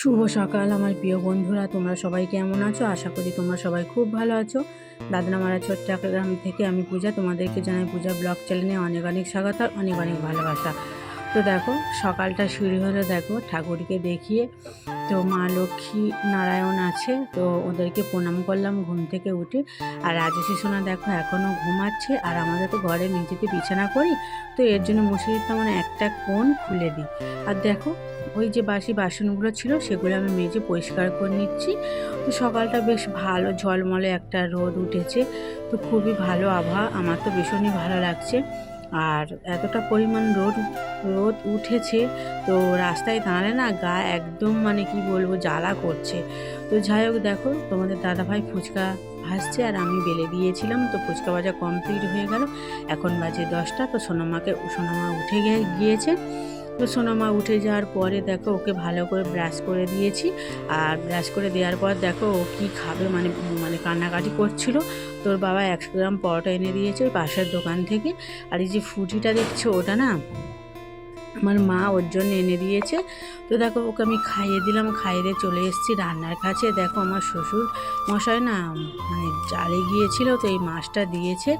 শুভ সকাল, আমার প্রিয় বন্ধুরা। তোমরা সবাই কেমন আছো? আশা করি তোমরা সবাই খুব ভালো আছো। দাদনামারা ছোট্ট গ্রাম থেকে আমি পূজা, তোমাদেরকে জানাই পূজা ব্লগ চ্যানেলে অনেক অনেক স্বাগত আর অনেক অনেক ভালোবাসা। তো দেখো, সকালটা শুরু হলো দেখো, ঠাকুরকে দেখিয়ে। তো মা লক্ষ্মী নারায়ণ আছে, তো ওদেরকে প্রণাম করলাম ঘুম থেকে উঠে। আর রাজেশী সোনা দেখো এখনও ঘুমাচ্ছে আর আমাদের তো ঘরে নিচেতে বিছানা করি। তো এর জন্য মশারিটা মানে একটা কোণ খুলে দিই। আর দেখো ওই যে বাসি বাসনগুলো ছিল সেগুলো আমি মেজে পরিষ্কার করে নিচ্ছি। তো সকালটা বেশ ভালো, ঝলমলে একটা রোদ উঠেছে। তো খুবই ভালো আবহাওয়া, আমার তো ভীষণই ভালো লাগছে। আর এতটা পরিমাণ রোদ রোদ উঠেছে, তো রাস্তায় দাঁড়ালে না গা একদম মানে কি বলব, জ্বালা করছে। তো যাই হোক দেখো, তোমাদের দাদাভাই ফুচকা ভাসছে আর আমি বেলে দিয়েছিলাম। তো ফুচকা ভাজা কমপ্লিট হয়ে গেল। এখন বাজে দশটা, তো সোনামাকে, সোনামা উঠে গিয়েছে। তো সোনামা উঠে যাওয়ার পরে দেখো ওকে ভালো করে ব্রাশ করে দিয়েছি। আর ব্রাশ করে দেওয়ার পর দেখো ও কী খাবে মানে মানে কান্নাকাটি করছিল। তোর বাবা একশো গ্রাম পরোটা এনে দিয়েছে পাশের দোকান থেকে। আর এই যে ফুটিটা দেখছ ওটা না আমার মা ওর জন্য এনে দিয়েছে। তো দেখো, ওকে আমি খাইয়ে দিলাম, খাইয়ে দিয়ে চলে এসেছি রান্নার কাছে। দেখো আমার শ্বশুর মশাই না মানে জালে গিয়েছিল, তো এই মাছটা দিয়েছে।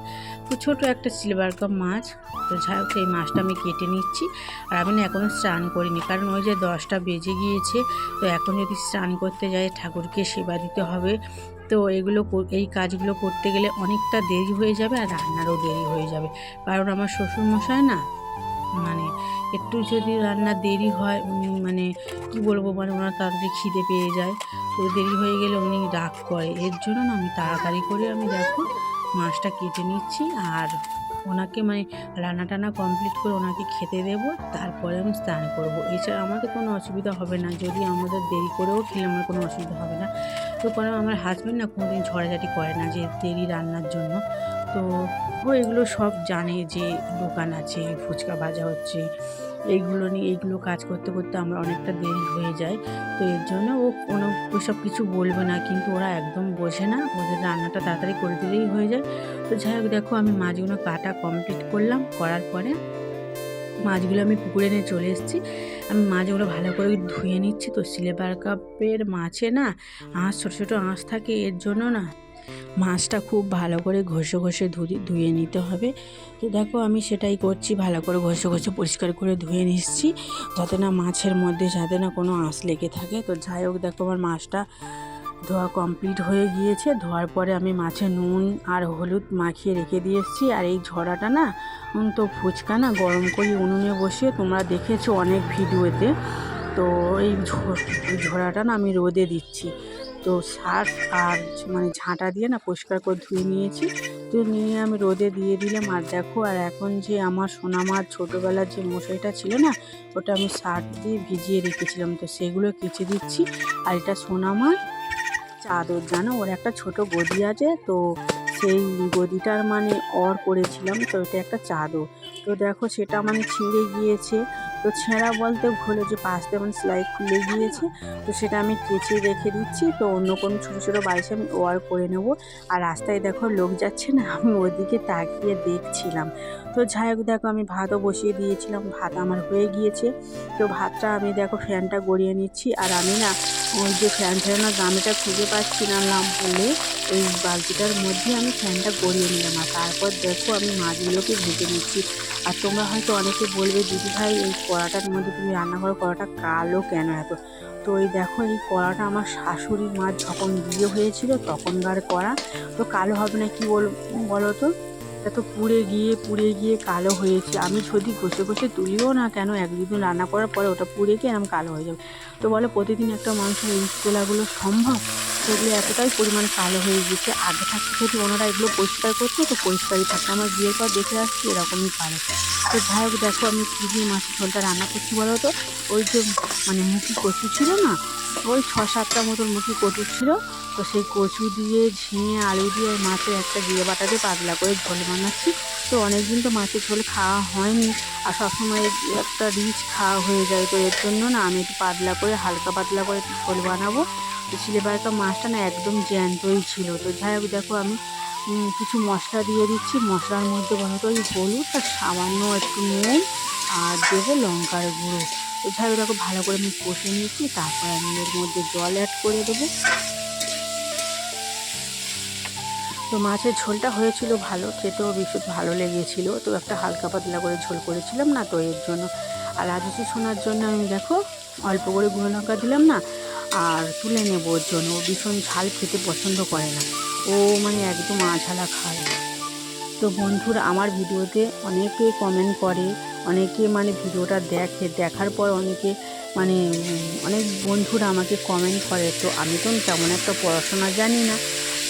তো ছোটো একটা সিলভার কাপ মাছ। তো যাই হোক, এই মাছটা আমি কেটে নিচ্ছি। আর আমি না এখনও স্নান করিনি, কারণ ওই যে দশটা বেজে গিয়েছে। তো এখন যদি স্নান করতে যাই, ঠাকুরকে সেবা দিতে হবে। তো এগুলো এই কাজগুলো করতে গেলে অনেকটা দেরি হয়ে যাবে আর রান্নারও দেরি হয়ে যাবে। কারণ আমার শ্বশুর মশাই না মানে একটু যদি রান্না দেরি হয়, উনি মানে কি বলব মানে ওনার তাড়াতাড়ি খিদে পেয়ে যায়। তো দেরি হয়ে গেলে উনি রাগ করে। এর জন্য না আমি তাড়াতাড়ি করে আমি দেখো মাছটা কেটে নিচ্ছি আর ওনাকে মানে রান্না টানা কমপ্লিট করে ওনাকে খেতে দেবো, তারপরে আমি স্নান করব। এছাড়া আমাদের কোনো অসুবিধা হবে না। যদি আমাদের দেরি করেও খেলে আমার কোনো অসুবিধা হবে না। তো কারণ আমার হাজব্যান্ড না কোনোদিন ঝড়াঝাটি করে না যে দেরি রান্নার জন্য। তো ও এগুলো সব জানে যে দোকান আছে, ফুচকা ভাজা হচ্ছে। এইগুলো নিয়ে, এইগুলো কাজ করতে করতে আমরা অনেকটা দেরি হয়ে যায়। তো এর জন্য ও কোনো, ওসব কিছু বলবে না, কিন্তু ওরা একদম বোঝে না। ওদের রান্নাটা তাড়াতাড়ি করে দিলেই হয়ে যায়। তো যাই হোক, দেখো আমি মাছগুলো কাটা কমপ্লিট করলাম। করার পরে মাছগুলো আমি পুকুরে নিয়ে চলে এসেছি। আমি মাছগুলো ভালো করে ধুয়ে নিচ্ছি। তো সিলেবার কাপের মাছে না আঁশ, ছোটো ছোটো আঁশ থাকে। এর জন্য না মাছটা খুব ভালো করে ঘষে ঘষে ধুয়ে নিতে হবে। তো দেখো আমি সেটাই করছি, ভালো করে ঘষে ঘষে পরিষ্কার করে ধুয়ে নিচ্ছি যাতে না মাছের মধ্যে যাতে না কোনো আঁশ লেগে থাকে। তো যাই হোক দেখো আমার মাছটা ধোয়া কমপ্লিট হয়ে গিয়েছে। ধোয়ার পরে আমি মাছে নুন আর হলুদ মাখিয়ে রেখে দিয়ে এসেছি। আর এই ঝরাটা না তো ফুচকা না, গরম করে উনুনে বসিয়ে তোমরা দেখেছ অনেক ভিডিওতে। তো এই ঝো- এই না আমি রোদে দিচ্ছি। তো সার্ফ আর মানে ঝাঁটা দিয়ে না পরিষ্কার করে ধুয়ে নিয়েছি। তো নিয়ে আমি রোদে দিয়ে দিলাম। আর দেখো, আর এখন যে আমার সোনামার ছোটোবেলার যে মশারিটা ছিল না, ওটা আমি সার্ফ দিয়ে ভিজিয়ে রেখেছিলাম। তো সেগুলো কেচে দিচ্ছি। আর এটা সোনামার চাদর, জানো? ওর একটা ছোট গদি আছে। তো সেই গদিটার মানে অর করেছিলাম। তো এটা একটা চাদর। তো দেখো, সেটা মানে ছিঁড়ে গিয়েছে। তো ছেঁড়া বলতে হলো যে পাশ দিয়ে মানে সেলাই খুলে গিয়েছে, তো সেটা আমি কেচে রেখে দিচ্ছি। তো অন্য কোনো ছোটো ছোটো বালিশে আমি ওয়ার করে নেব। আর রাস্তায় দেখো লোক যাচ্ছে না, আমি ওদিকে তাকিয়ে দেখছিলাম। তো যাই হোক, দেখো আমি ভাতও বসিয়ে দিয়েছিলাম, ভাত আমার হয়ে গিয়েছে। তো ভাতটা আমি দেখো ফ্যানটা গড়িয়ে নিচ্ছি, আর আমি না ওই যে ফ্যান ফেরানোর গামিটা খুঁজে পাচ্ছি না বলে ওই বালতিটার মধ্যে আমি ফ্যানটা গড়িয়ে নিলাম, আর তারপর দেখো আমি মাছগুলোকে ভেজে নিচ্ছি। আর তোমরা হয়তো অনেকে বলবে, দিদি ভাই, এই কড়াটার মধ্যে তুমি রান্না করো, কড়াটা কালো কেন এত? তো এই দেখো, এই কড়াটা আমার শাশুড়ি মাছ যখন বিয়ে হয়েছিল তখনকার কড়া। তো কালো হবে না কি বল, বলো তো? এটা তো পুড়ে গিয়ে পুড়ে গিয়ে কালো হয়েছে। আমি যদি ঘষে ঘষে তুলিও না কেন, এক দুদিন রান্না করার পরে ওটা পুড়ে গিয়ে আমি কালো হয়ে যাবে। তো বলো, প্রতিদিন একটা মাংস এই তোলাগুলো সম্ভব? সেগুলো এতটাই পরিমাণ কালো হয়ে গেছে আগে থাকতে যদি ওনারা এগুলো পরিষ্কার করতো, তো পরিষ্কারই থাকতো। আমার বিয়ের পর দেখে আসছি এরকমই কালো। তো যাই হোক, দেখো আমি কী দিয়ে মাছের ঝোলটা রান্না করছি বলো তো? ওই যে মানে মুখি কচু ছিল না, ওই ছ সাতটা মতন মুখি কচু ছিল। তো সেই কচু দিয়ে, ঝিঙে, আলু দিয়ে, মাছের একটা জিরে বাটা দিয়ে পাতলা করে ঝোল বানাচ্ছি। তো অনেকদিন তো মাছের ঝোল খাওয়া হয়নি আর সবসময় একটা রিচ খাওয়া হয়ে যায়, তো এর জন্য না আমি একটু পাতলা করে, হালকা পাতলা করে একটু ঝোল বানাবো। তো সিলেবারটা মাছটা না একদম জ্যান্তই ছিল। তো যাই হোক, দেখো আমি কিছু মশলা দিয়ে দিচ্ছি। মশলার মধ্যে বলো তো ওই হলুদ আর সামান্য একটু নুন আর দেবো লঙ্কার গুঁড়ো। তো যাই হোক ভালো করে আমি কষে নিয়েছি। তারপর আমি এর মধ্যে জল অ্যাড করে দেবো। তো মাছের ঝোলটা হয়েছিল ভালো, খেতেও ভীষণ ভালো লেগেছিল। তো একটা হালকা পাতলা করে ঝোল করেছিলাম না, তো এর জন্য। আর রাজুচি শোনার জন্য আমি দেখো, অল্প করে গুঁড়ো লঙ্কা দিলাম না, আর তুলে নেব ওর জন্য। ও ভীষণ ঝাল খেতে পছন্দ করে না। ও মানে একদম আঝালা খায়। তো বন্ধুরা, আমার ভিডিওতে অনেকে কমেন্ট করে, অনেকে মানে ভিডিওটা দেখে, দেখার পর অনেকে মানে অনেক বন্ধুরা আমাকে কমেন্ট করে। তো আমি তো তেমন একটা পড়াশোনা জানি না।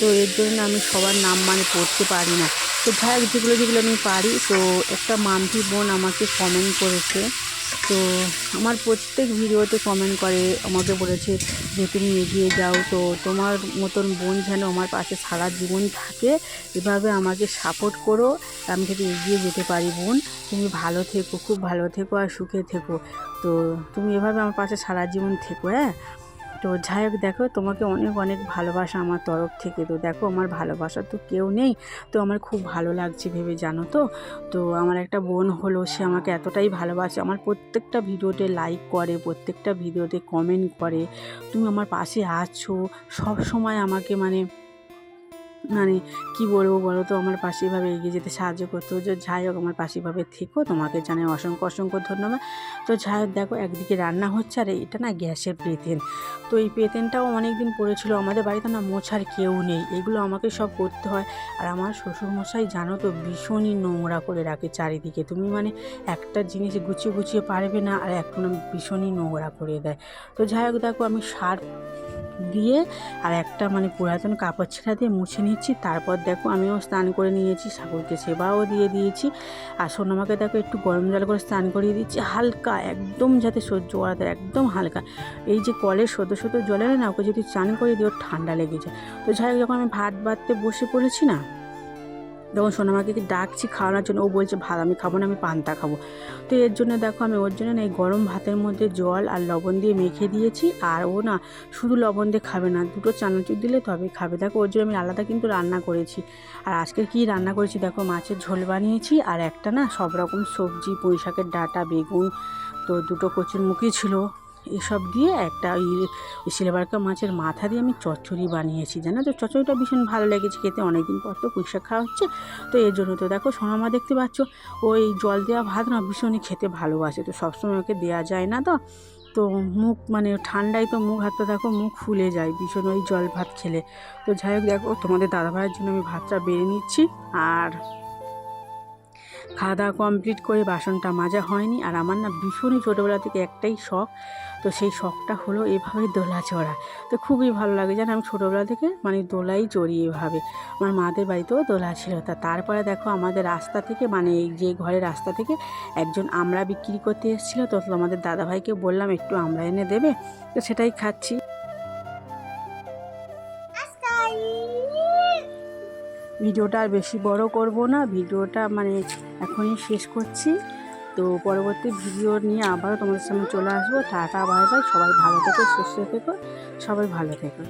তো এর জন্য আমি সবার নাম মানে পড়তে পারি না। তো হোক যেগুলো যেগুলো আমি পারি, তো একটা মাম্পি বোন আমাকে কমেন্ট করেছে। তো আমার প্রত্যেক ভিডিওতে কমেন্ট করে, আমাকে বলেছে যে, তুমি এগিয়ে যাও। তো তোমার মতন বোন যেন আমার পাশে সারা জীবন থাকে, এভাবে আমাকে সাপোর্ট করো। আমি যাতে এগিয়ে যেতে পারি বোন, তুমি ভালো থেকো, খুব ভালো থেকো আর সুখে থেকো। তো তুমি এভাবে আমার পাশে সারা জীবন থেকো হ্যাঁ? তো যাই হোক, দেখো, তোমাকে অনেক অনেক ভালোবাসা আমার তরফ থেকে। তো দেখো, আমার ভালোবাসা তো কেউ নেই। তো আমার খুব ভালো লাগছে ভেবে, জানো তো? তো আমার একটা বোন হলো, সে আমাকে এতটাই ভালোবাসে। আমার প্রত্যেকটা ভিডিওতে লাইক করে, প্রত্যেকটা ভিডিওতে কমেন্ট করে। তুমি আমার পাশে আছো। সব সময় আমাকে মানে মানে কি বলব বলো তো? আমার পাশে এভাবে এগিয়ে যেতে সাহায্য করতো। যে যাই হোক, আমার পাশে এভাবে থেকো। তোমাকে জানাই অসংখ্য অসংখ্য ধন্যবাদ। তো যাই হোক, দেখো একদিকে রান্না হচ্ছে আর এটা না গ্যাসের পেতেন। তো এই পেতেনটাও অনেক দিন পড়েছিল আমাদের বাড়িতে না মোছার কেউ নেই। এগুলো আমাকে সব করতে হয়। আর আমার শ্বশুরমশাই জানো তো ভীষণই নোংরা করে রাখে চারিদিকে। তুমি মানে একটা জিনিস গুছিয়ে গুছিয়ে পারবে না আর এখন ভীষণই নোংরা করে দেয়। তো যাই হোক, দেখো আমি সার দিয়ে আর একটা মানে পুরাতন কাপড় ছেঁড়া দিয়ে মুছে নিচ্ছি। তারপর দেখো আমিও স্নান করে নিয়েছি, ঠাকুরকে সেবাও দিয়ে দিয়েছি। আর সোনামাকে দেখো একটু গরম জল করে স্নান করিয়ে দিচ্ছি। হালকা, একদম যাতে সহ্য করা যায়, একদম হালকা। এই যে কলের সদ্য সদ্য জলে না, ওকে যদি স্নান করিয়ে ওর ঠান্ডা লেগে যায়। তো যাই হোক, যখন আমি ভাত বাড়তে বসে পড়েছি না তখন সোনামাকে কি ডাকছি খাওয়ানোর জন্য, ও বলছে, ভাত আমি খাব না, আমি পান্তা খাব। তো এর জন্য দেখো, আমি ওর জন্য না এই গরম ভাতের মধ্যে জল আর লবণ দিয়ে মেখে দিয়েছি, আর ও না শুধু লবণ দিয়ে খাবে না, দুটো চানাচুর দিলে তবে খাবে। দেখো, ওর জন্য আমি আলাদা কিন্তু রান্না করেছি। আর আজকে কি রান্না করেছি দেখো, মাছের ঝোল বানিয়েছি, আর একটা না সব রকম সবজি পুঁই শাকের ডাঁটা, বেগুন, তো দুটো কচুর মুখি ছিল। এসব দিয়ে একটা ওই সিলেবারকা মাছের মাথা দিয়ে আমি চচ্চড়ি বানিয়েছি, জানো তো? চচ্চড়িটা ভীষণ ভালো লেগেছে খেতে। অনেকদিন পর তো পুঁই শাক খাওয়া হচ্ছে। তো এর জন্য তো দেখো সোনামা দেখতে পাচ্ছ, ওই জল দেওয়া ভাত না ভীষণই খেতে ভালোবাসে। তো সবসময় ওকে দেওয়া যায় না তো? তো মুখ মানে ঠান্ডায় তো মুখ হাতটা দেখো, মুখ ফুলে যায় ভীষণ ওই জল ভাত খেলে। তো যাই হোক দেখো, তোমাদের দাদাভাইয়ের জন্য আমি ভাতটা বেড়ে নিচ্ছি। আর খাওয়া দাওয়া কমপ্লিট করে বাসনটা মাজা হয়নি আর আমার না ভীষণই ছোটোবেলা থেকে একটাই শখ। তো সেই শখটা হলো এভাবে দোলা চড়া। তো খুবই ভালো লাগে জানো, আমি ছোটোবেলা থেকে মানে দোলাই চড়ি এভাবে। আমার মাদের বাড়িতেও দোলা ছিল। তা তারপরে দেখো আমাদের রাস্তা থেকে মানে এই যে ঘরের রাস্তা থেকে একজন আমরা বিক্রি করতে এসেছিল। তো আমাদের দাদাভাইকে বললাম, একটু আমরা এনে দেবে? তো সেটাই খাচ্ছি। ভিডিওটা আর বেশি বড় করব না। ভিডিওটা মানে এখনই শেষ করছি। তো পরবর্তী ভিডিও নিয়ে আবারও তোমাদের সামনে চলে আসব। Tata, bye bye. সবাই ভালো থেকো, সুস্থ থেকো। সবাই ভালো থেকো।